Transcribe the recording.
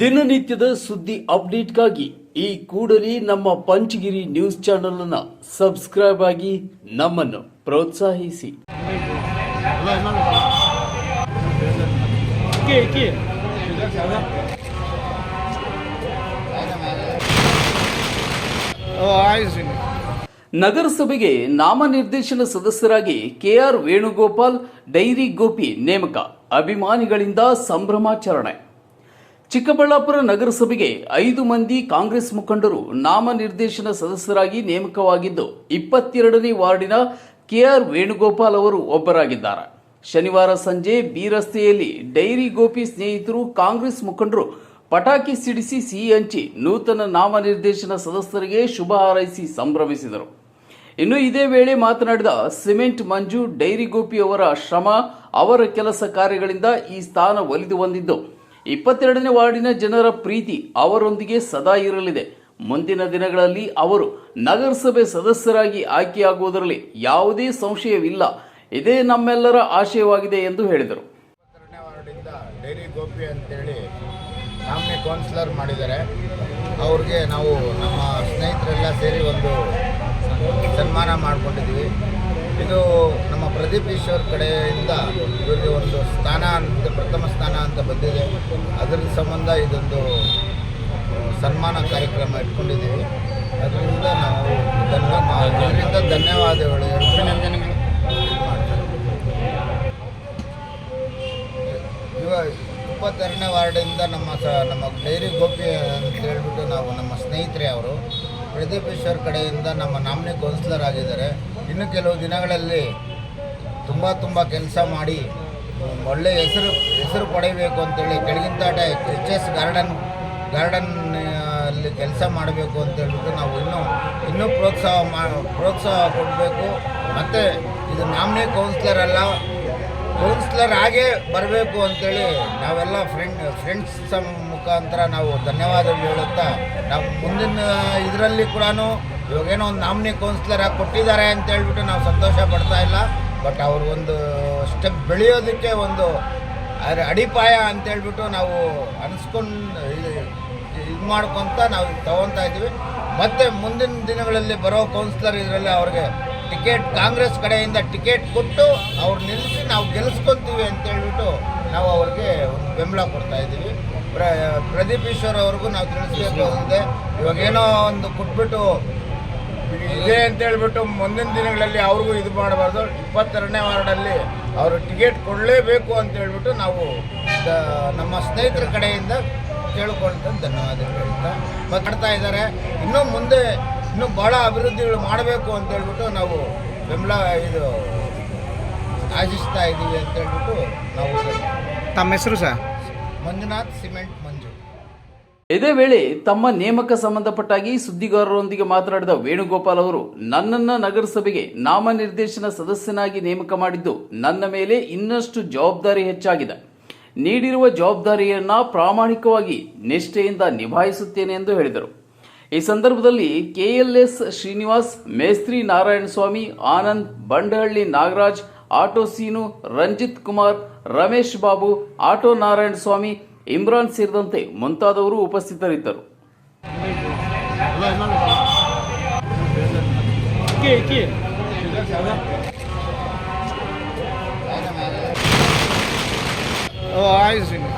ದಿನನಿತ್ಯದ ಸುದ್ದಿ ಅಪ್ಡೇಟ್ಗಾಗಿ ಈ ಕೂಡಲೇ ನಮ್ಮ ಪಂಚಗಿರಿ ನ್ಯೂಸ್ ಚಾನೆಲ್ ಅನ್ನ ಸಬ್ಸ್ಕ್ರೈಬ್ ಆಗಿ ನಮ್ಮನ್ನು ಪ್ರೋತ್ಸಾಹಿಸಿ. ನಗರಸಭೆಗೆ ನಾಮನಿರ್ದೇಶನ ಸದಸ್ಯರಾಗಿ ಕೆಆರ್ ವೇಣುಗೋಪಾಲ್, ಡೈರಿ ಗೋಪಿ ನೇಮಕ, ಅಭಿಮಾನಿಗಳಿಂದ ಸಂಭ್ರಮಾಚರಣೆ. ಚಿಕ್ಕಬಳ್ಳಾಪುರ ನಗರಸಭೆಗೆ ಐದು ಮಂದಿ ಕಾಂಗ್ರೆಸ್ ಮುಖಂಡರು ನಾಮನಿರ್ದೇಶನ ಸದಸ್ಯರಾಗಿ ನೇಮಕವಾಗಿದ್ದು, ಇಪ್ಪತ್ತೆರಡನೇ ವಾರ್ಡಿನ ಕೆಆರ್ ವೇಣುಗೋಪಾಲ್ ಅವರು ಒಬ್ಬರಾಗಿದ್ದಾರೆ. ಶನಿವಾರ ಸಂಜೆ ಬಿ ರಸ್ತೆಯಲ್ಲಿ ಡೈರಿ ಗೋಪಿ ಸ್ನೇಹಿತರು ಕಾಂಗ್ರೆಸ್ ಮುಖಂಡರು ಪಟಾಕಿ ಸಿಡಿಸಿ ಸಿಹಿ ಹಂಚಿ ನೂತನ ನಾಮನಿರ್ದೇಶನ ಸದಸ್ಯರಿಗೆ ಶುಭ ಹಾರೈಸಿ ಸಂಭ್ರಮಿಸಿದರು. ಇನ್ನು ಇದೇ ವೇಳೆ ಮಾತನಾಡಿದ ಸಿಮೆಂಟ್ ಮಂಜು, ಡೈರಿ ಗೋಪಿ ಅವರ ಶ್ರಮ, ಅವರ ಕೆಲಸ ಕಾರ್ಯಗಳಿಂದ ಈ ಸ್ಥಾನ ಒಲಿದು ಬಂದಿದ್ದು ಇಪ್ಪತ್ತೆರಡನೇ ವಾರ್ಡಿನ ಜನರ ಪ್ರೀತಿ ಅವರೊಂದಿಗೆ ಸದಾ ಇರಲಿದೆ. ಮುಂದಿನ ದಿನಗಳಲ್ಲಿ ಅವರು ನಗರಸಭೆ ಸದಸ್ಯರಾಗಿ ಆಯ್ಕೆಯಾಗುವುದರಲ್ಲಿ ಯಾವುದೇ ಸಂಶಯವಿಲ್ಲ. ಇದೇ ನಮ್ಮೆಲ್ಲರ ಆಶಯವಾಗಿದೆ ಎಂದು ಹೇಳಿದರು. ಡೈರಿ ಗೋಪಿ ಅಂತೇಳಿ ನಾಮನೆ ಕೌನ್ಸಿಲರ್ ಮಾಡಿದ್ದಾರೆ. ಅವ್ರಿಗೆ ನಾವು ನಮ್ಮ ಸ್ನೇಹಿತರೆಲ್ಲ ಸೇರಿ ಒಂದು ಸನ್ಮಾನ ಮಾಡ್ಕೊಂಡಿದ್ವಿ ಇದು ನಮ್ಮ ಪ್ರದೀಪ್ ಈಶ್ವರ್ ಕಡೆಯಿಂದ ಇವರಿಗೆ ಒಂದು ಸ್ಥಾನ ಅಂತ, ಪ್ರಥಮ ಸ್ಥಾನ ಅಂತ ಬಂದಿದೆ. ಅದರ ಸಂಬಂಧ ಇದೊಂದು ಸನ್ಮಾನ ಕಾರ್ಯಕ್ರಮ ಇಟ್ಕೊಂಡಿದ್ದೀವಿ. ಅದರಿಂದ ನಾವು ಧನ್ಯ ಇದರಿಂದ ಧನ್ಯವಾದಗಳು. ಇವಾಗ ಇಪ್ಪತ್ತೆರಡನೇ ವಾರ್ಡಿಂದ ನಮ್ಮ ಸ, ನಮ್ಮ ಡೈರಿ ಗೋಪಿ ಅಂತ ಹೇಳ್ಬಿಟ್ಟು ನಾವು ನಮ್ಮ ಸ್ನೇಹಿತರೆ ಅವರು. ಪ್ರದೀಪೇಶ್ವರ್ ಕಡೆಯಿಂದ ನಮ್ಮ ನಾಮಿನಿ ಕೌನ್ಸಿಲರ್ ಆಗಿದ್ದಾರೆ. ಇನ್ನು ಕೆಲವು ದಿನಗಳಲ್ಲಿ ತುಂಬ ತುಂಬ ಕೆಲಸ ಮಾಡಿ ಒಳ್ಳೆ ಹೆಸರು ಹೆಸರು ಪಡೆಯಬೇಕು ಅಂತೇಳಿ ಕೆಳಗಿಂತಾಟ ಎಚ್ ಎಸ್ ಗಾರ್ಡನ್ ಗಾರ್ಡನ್, ಅಲ್ಲಿ ಕೆಲಸ ಮಾಡಬೇಕು ಅಂತ ಹೇಳ್ಬಿಟ್ಟು ನಾವು ಇನ್ನೂ ಇನ್ನೂ ಪ್ರೋತ್ಸಾಹ ಮಾ, ಪ್ರೋತ್ಸಾಹ ಕೊಡಬೇಕು. ಮತ್ತು ಇದು ನಾಮಿನಿ ಕೌನ್ಸಿಲರ್ ಅಲ್ಲ ಕೌನ್ಸಿಲರ್ ಆಗೇ ಬರಬೇಕು ಅಂತೇಳಿ ನಾವೆಲ್ಲ ಫ್ರೆಂಡ್ ಫ್ರೆಂಡ್ಸ್ ಮುಖಾಂತರ ನಾವು ಧನ್ಯವಾದ ಹೇಳುತ್ತಾ, ನಾವು ಮುಂದಿನ ಇದರಲ್ಲಿ ಕೂಡ ಇವಾಗೇನೋ ಒಂದು ನಾಮಿನಿ ಕೌನ್ಸಿಲರ್ ಆಗಿ ಕೊಟ್ಟಿದ್ದಾರೆ ಅಂತ ಹೇಳ್ಬಿಟ್ಟು ನಾವು ಸಂತೋಷ ಪಡ್ತಾ ಇಲ್ಲ. ಬಟ್ ಅವರು ಒಂದು ಸ್ಟೆಪ್ ಬೆಳೆಯೋದಕ್ಕೆ ಒಂದು ಅದರ ಅಡಿಪಾಯ ಅಂತ ಹೇಳ್ಬಿಟ್ಟು ನಾವು ಅನಿಸ್ಕೊಂಡು, ಇದು ಮಾಡ್ಕೊತ ನಾವು ತಗೊತಾ ಇದ್ದೀವಿ. ಮತ್ತು ಮುಂದಿನ ದಿನಗಳಲ್ಲಿ ಬರೋ ಕೌನ್ಸಿಲರ್ ಇದರಲ್ಲಿ ಅವ್ರಿಗೆ ಟಿಕೆಟ್ ಕಾಂಗ್ರೆಸ್ ಕಡೆಯಿಂದ ಟಿಕೆಟ್ ಕೊಟ್ಟು ಅವ್ರು ನಿಲ್ಲಿಸಿ ನಾವು ಗೆಲ್ಲಿಸ್ಕೊತೀವಿ ಅಂತ ಹೇಳ್ಬಿಟ್ಟು ನಾವು ಅವ್ರಿಗೆ ಬೆಂಬಲ ಕೊಡ್ತಾ ಇದ್ದೀವಿ. ಪ್ರ, ಪ್ರದೀಪ್ ಈಶ್ವರ್ ಅವ್ರಿಗೂ ನಾವು ತಿಳಿಸ್ಬೇಕು ಅಂದೆ ಇವಾಗ ಇವಾಗೇನೋ ಒಂದು ಕೊಟ್ಬಿಟ್ಟು ಇದೆ ಅಂತ ಹೇಳ್ಬಿಟ್ಟು ಮುಂದಿನ ದಿನಗಳಲ್ಲಿ ಅವ್ರಿಗೂ ಇದು ಮಾಡಬಾರ್ದು. ಇಪ್ಪತ್ತೆರಡನೇ ವಾರ್ಡಲ್ಲಿ ಅವರು ಟಿಕೆಟ್ ಕೊಡಲೇಬೇಕು ಅಂತ ಹೇಳ್ಬಿಟ್ಟು ನಾವು ನಮ್ಮ ಸ್ನೇಹಿತರ ಕಡೆಯಿಂದ ಕೇಳ್ಕೊಳ್ತಾ ಧನ್ಯವಾದಗಳು ಹೇಳ್ತಾ ಮಾತಾಡ್ತಾ ಇದ್ದಾರೆ. ಇನ್ನೂ ಮುಂದೆ ಇನ್ನೂ ಭಾಳ ಅಭಿವೃದ್ಧಿಗಳು ಮಾಡಬೇಕು ಅಂತ ಹೇಳ್ಬಿಟ್ಟು ನಾವು ಬೆಂಬಲ ಇದು ಆಶಿಸ್ತಾ ಇದ್ದೀವಿ ಅಂತ ಹೇಳ್ಬಿಟ್ಟು ನಾವು ತಮ್ಮ ಹೆಸರು ಸರ್? ಮಂಜುನಾಥ್ ಸಿಮೆಂಟ್ ಮಂಜು. ಇದೇ ವೇಳೆ ತಮ್ಮ ನೇಮಕ ಸಂಬಂಧಪಟ್ಟಾಗಿ ಸುದ್ದಿಗಾರರೊಂದಿಗೆ ಮಾತನಾಡಿದ ವೇಣುಗೋಪಾಲ್ ಅವರು ನನ್ನನ್ನ ನಗರಸಭೆಗೆ ನಾಮನಿರ್ದೇಶನ ಸದಸ್ಯನಾಗಿ ನೇಮಕ ಮಾಡಿದ್ದು ನನ್ನ ಮೇಲೆ ಇನ್ನಷ್ಟು ಜವಾಬ್ದಾರಿ ಹೆಚ್ಚಾಗಿದೆ. ನೀಡಿರುವ ಜವಾಬ್ದಾರಿಯನ್ನ ಪ್ರಾಮಾಣಿಕವಾಗಿ ನಿಷ್ಠೆಯಿಂದ ನಿಭಾಯಿಸುತ್ತೇನೆ ಎಂದು ಹೇಳಿದರು. ಈ ಸಂದರ್ಭದಲ್ಲಿ ಕೆಎಲ್ಎಸ್ ಶ್ರೀನಿವಾಸ್, ಮೇಸ್ತ್ರಿ ನಾರಾಯಣಸ್ವಾಮಿ ಆನಂದ್ ಬಂಡಹಳ್ಳಿ ನಾಗರಾಜ್, ಆಟೋ ಸೀನು ರಂಜಿತ್ ಕುಮಾರ್, ರಮೇಶ್ ಬಾಬು, ಆಟೋ ನಾರಾಯಣ ಸ್ವಾಮಿ, ಇಮ್ರಾನ್ ಸೇರಿದಂತೆ ಮುಂತಾದವರು ಉಪಸ್ಥಿತರಿದ್ದರು. ಆಯ್ತು ಸಿಂಗ್